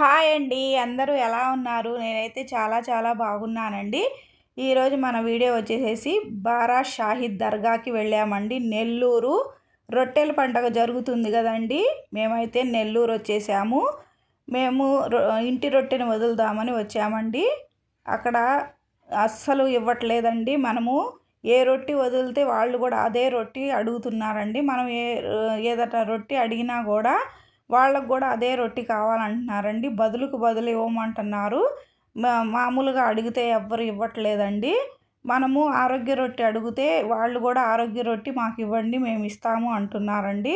Hi అండి అందరూ ఎలా ఉన్నారు? నేనైతే చాలా చాలా బాగున్నానండి. ఈరోజు మన వీడియో వచ్చేసేసి బారా షాహిద్ దర్గాకి వెళ్ళామండి. నెల్లూరు రొట్టెల పండగ జరుగుతుంది కదండి. మేమైతే నెల్లూరు వచ్చేసాము. మేము ఇంటి రొట్టెని వదులుదామని వచ్చామండి. అక్కడ అస్సలు ఇవ్వట్లేదండి. మనము ఏ రొట్టి వదిలితే వాళ్ళు కూడా అదే రొట్టి అడుగుతున్నారండి. మనం ఏ ఏదైనా రొట్టి అడిగినా కూడా వాళ్ళకు కూడా అదే రొట్టి కావాలంటున్నారండి. బదులుకు బదులు ఇవ్వమంటున్నారు. మామూలుగా అడిగితే ఎవ్వరు ఇవ్వట్లేదండి. మనము ఆరోగ్య రొట్టి అడిగితే వాళ్ళు కూడా ఆరోగ్య రొట్టి మాకు ఇవ్వండి మేము ఇస్తాము అంటున్నారండి.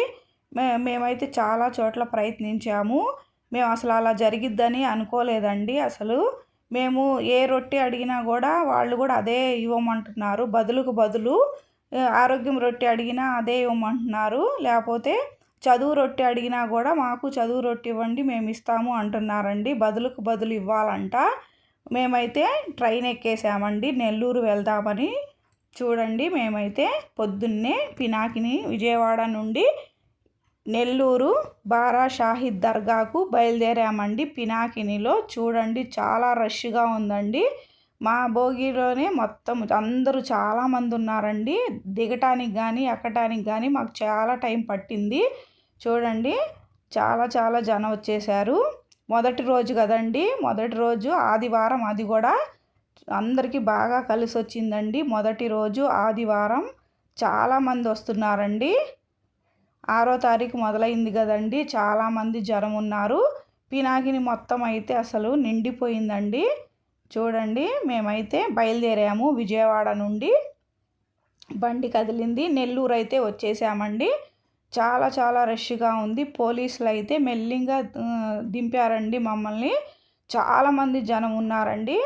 మే మేమైతే చాలా చోట్ల ప్రయత్నించాము. మేము అసలు అలా జరిగిద్దని అనుకోలేదండి అసలు. మేము ఏ రొట్టి అడిగినా కూడా వాళ్ళు కూడా అదే ఇవ్వమంటున్నారు. బదులుకు బదులు ఆరోగ్యం రొట్టి అడిగినా అదే ఇవ్వమంటున్నారు. లేకపోతే చదువు రొట్టె అడిగినా కూడా మాకు చదువు రొట్టె ఇవ్వండి మేము ఇస్తాము అంటున్నారండి. బదులుకు బదులు ఇవ్వాలంట. మేమైతే ట్రైన్ ఎక్కేసామండి. నెల్లూరు వెళ్దామని చూడండి. మేమైతే పొద్దున్నే పినాకిని విజయవాడ నుండి నెల్లూరు బారా షాహిద్ దర్గాకు బయలుదేరామండి. పినాకినిలో చూడండి చాలా రష్గా ఉందండి. మా భోగిలోనే మొత్తం అందరూ చాలామంది ఉన్నారండి. దిగటానికి కానీ ఎక్కటానికి కానీ మాకు చాలా టైం పట్టింది. చూడండి చాలా చాలా జనం వచ్చేసారు. మొదటి రోజు కదండి మొదటి రోజు ఆదివారం అది కూడా అందరికీ బాగా కలిసి వచ్చిందండి మొదటి రోజు ఆదివారం చాలామంది వస్తున్నారండి. ఆరో తారీఖు మొదలైంది కదండి చాలామంది జ్వరం ఉన్నారు. పినాకిని మొత్తం అయితే అసలు నిండిపోయిందండి. చూడండి మేమైతే బయలుదేరాము విజయవాడ నుండి. బండి కదిలింది నెల్లూరు అయితే వచ్చేసామండి. చాలా చాలా రష్గా ఉంది. పోలీసులు అయితే మెల్లింగా దింపారండి మమ్మల్ని. చాలామంది జనం ఉన్నారండి.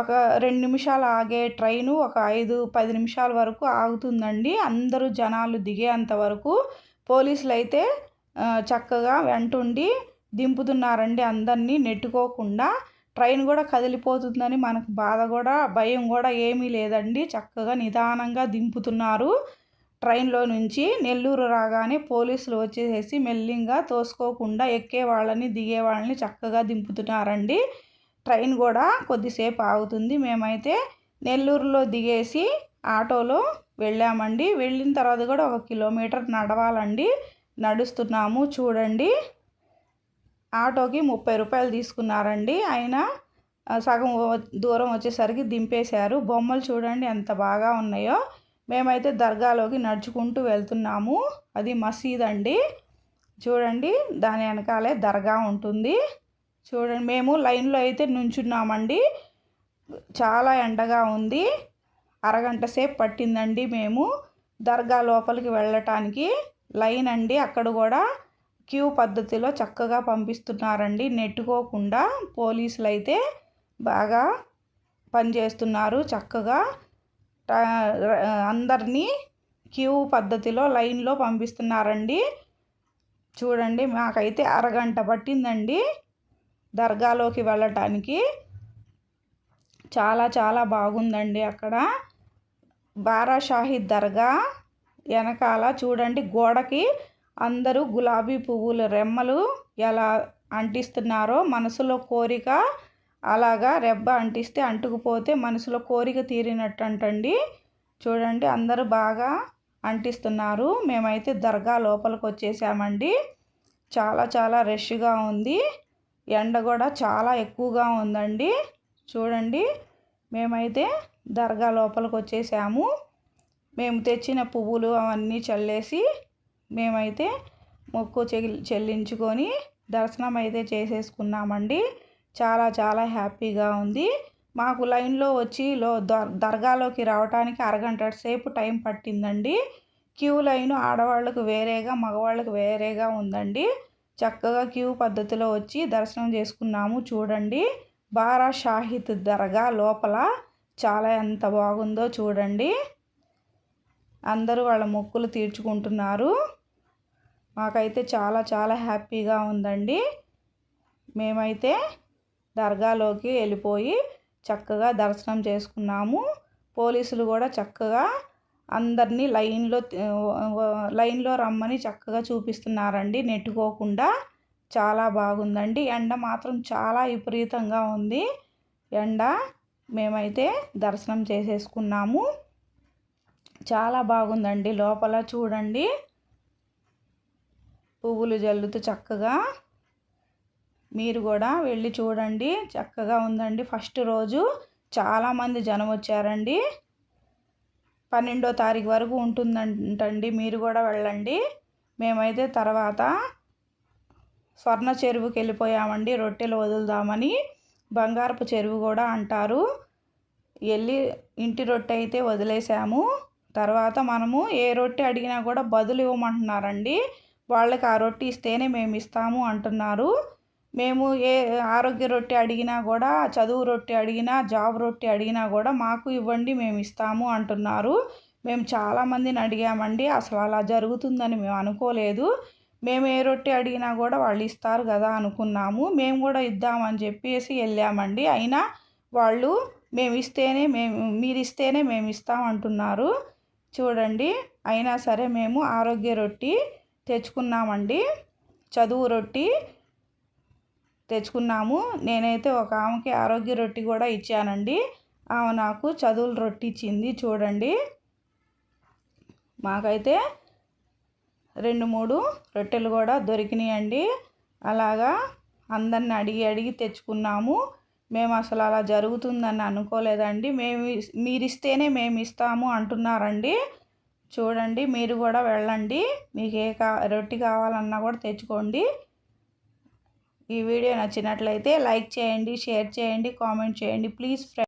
ఒక రెండు నిమిషాలు ఆగే ట్రైను ఒక ఐదు పది నిమిషాల వరకు ఆగుతుందండి. అందరూ జనాలు దిగేంత వరకు పోలీసులు అయితే చక్కగా వెంటుండి దింపుతున్నారండి అందరినీ నెట్టుకోకుండా. ట్రైన్ కూడా కదిలిపోతుందని మనకు బాధ కూడా భయం కూడా ఏమీ లేదండి. చక్కగా నిదానంగా దింపుతున్నారు. ట్రైన్లో నుంచి నెల్లూరు రాగానే పోలీసులు వచ్చేసేసి మెల్లింగా తోసుకోకుండా ఎక్కే వాళ్ళని చక్కగా దింపుతున్నారండి. ట్రైన్ కూడా కొద్దిసేపు ఆగుతుంది. మేమైతే నెల్లూరులో దిగేసి ఆటోలో వెళ్ళామండి. వెళ్ళిన తర్వాత కూడా ఒక కిలోమీటర్ నడవాలండి. నడుస్తున్నాము చూడండి. ఆటోకి ముప్పై రూపాయలు తీసుకున్నారండి. ఆయన సగం దూరం వచ్చేసరికి దింపేశారు. బొమ్మలు చూడండి ఎంత బాగా ఉన్నాయో. మేమైతే దర్గాలోకి నడుచుకుంటూ వెళ్తున్నాము. అది మసీద్ అండి. చూడండి దాని వెనకాలే దర్గా ఉంటుంది. చూడండి మేము లైన్లో అయితే నుంచున్నామండి. చాలా ఎండగా ఉంది. అరగంట సేపు పట్టిందండి మేము దర్గా లోపలికి వెళ్ళటానికి. లైన్ అండి అక్కడ కూడా క్యూ పద్ధతిలో చక్కగా పంపిస్తున్నారండి. నెట్టుకోకుండా పోలీసులు అయితే బాగా పనిచేస్తున్నారు చక్కగా. అందరినీ క్యూ పద్ధతిలో లైన్లో పంపిస్తున్నారండి. చూడండి మాకైతే అరగంట పట్టిందండి దర్గాలోకి వెళ్ళటానికి. చాలా చాలా బాగుందండి అక్కడ. బారాషాహి దర్గా వెనకాల చూడండి గోడకి అందరూ గులాబీ పువ్వుల రెమ్మలు ఎలా అంటిస్తున్నారో మనసులో కోరిక అలాగా రెబ్బ అంటిస్తే అంటుకుపోతే మనసులో కోరిక తీరినట్టు అంటండి చూడండి అందరూ బాగా అంటిస్తున్నారు. మేమైతే దర్గా లోపలికి వచ్చేసామండి చాలా చాలా రష్గా ఉంది. ఎండ కూడా చాలా ఎక్కువగా ఉందండి. చూడండి మేమైతే దర్గా లోపలికి వచ్చేసాము మేము తెచ్చిన పువ్వులు అవన్నీ చల్లేసి మేమైతే మొక్కు చెల్లించుకొని దర్శనం అయితే చేసేసుకున్నామండి. చాలా చాలా హ్యాపీగా ఉంది. మాకు లైన్లో వచ్చి లో దర్గాలోకి రావడానికి అరగంట సేపు టైం పట్టిందండి. క్యూ లైన్ ఆడవాళ్ళకు వేరేగా మగవాళ్ళకు వేరేగా ఉందండి. చక్కగా క్యూ పద్ధతిలో వచ్చి దర్శనం చేసుకున్నాము చూడండి. బారా షాహిద్ దర్గా లోపల చాలా ఎంత బాగుందో చూడండి. అందరూ వాళ్ళ మొక్కులు తీర్చుకుంటున్నారు. మాకైతే చాలా చాలా హ్యాపీగా ఉందండి. మేమైతే దర్గాలోకి వెళ్ళిపోయి చక్కగా దర్శనం చేసుకున్నాము. పోలీసులు కూడా చక్కగా అందరినీ లైన్లో లైన్లో రమ్మని చక్కగా చూపిస్తున్నారండి. నెట్టుకోకుండా చాలా బాగుందండి. ఎండ మాత్రం చాలా విపరీతంగా ఉంది. ఎండ మేమైతే దర్శనం చేసేసుకున్నాము. చాలా బాగుందండి. లోపల చూడండి. పువ్వులు జల్లుతూ చక్కగా మీరు కూడా వెళ్ళి చూడండి. చక్కగా ఉందండి. ఫస్ట్ రోజు చాలామంది జనం వచ్చారండి. పన్నెండో తారీఖు వరకు ఉంటుందంటండి. మీరు కూడా వెళ్ళండి. మేమైతే తర్వాత స్వర్ణ చెరువుకి వెళ్ళిపోయామండి. రొట్టెలు వదులుదామని బంగారపు చెరువు కూడా అంటారు. వెళ్ళి ఇంటి రొట్టె అయితే వదిలేసాము. తర్వాత మనము ఏ రొట్టె అడిగినా కూడా బదులు ఇవ్వమంటున్నారండి. వాళ్ళకి ఆ రొట్టె ఇస్తేనే మేము ఇస్తాము అంటున్నారు. మేము ఏ ఆరోగ్య రొట్టె అడిగినా కూడా చదువు రొట్టె అడిగినా జాబ్ రొట్టె అడిగినా కూడా మాకు ఇవ్వండి మేము ఇస్తాము అంటున్నారు. మేము చాలామందిని అడిగామండి అసలు అలా జరుగుతుందని మేము అనుకోలేదు. మేము ఏ రొట్టె అడిగినా కూడా వాళ్ళు ఇస్తారు కదా అనుకున్నాము. మేము కూడా ఇద్దామని చెప్పేసి వెళ్ళామండి. అయినా వాళ్ళు మేము ఇస్తేనే మేము మీరు ఇస్తేనే మేము ఇస్తామంటున్నారు చూడండి అయినా సరే మేము ఆరోగ్య రొట్టి తెచ్చుకున్నామండి. చదువు రొట్టి తెచ్చుకున్నాము. నేనైతే ఒక ఆమెకి ఆరోగ్య రొట్టి కూడా ఇచ్చానండి. ఆమె నాకు చదువుల రొట్టి ఇచ్చింది చూడండి. మాకైతే రెండు మూడు రొట్టెలు కూడా దొరికినాయండి. అలాగా అందరిని అడిగి అడిగి తెచ్చుకున్నాము. మేము అసలు అలా జరుగుతుందని అనుకోలేదండి. మేము మీరిస్తేనే మేము ఇస్తాము అంటున్నారండి. చూడండి మీరు కూడా వెళ్ళండి. మీకు ఏ కా రొట్టి కావాలన్నా కూడా తెచ్చుకోండి. ఈ వీడియో నచ్చినట్లయితే లైక్ చేయండి షేర్ చేయండి కామెంట్ చేయండి. ప్లీజ్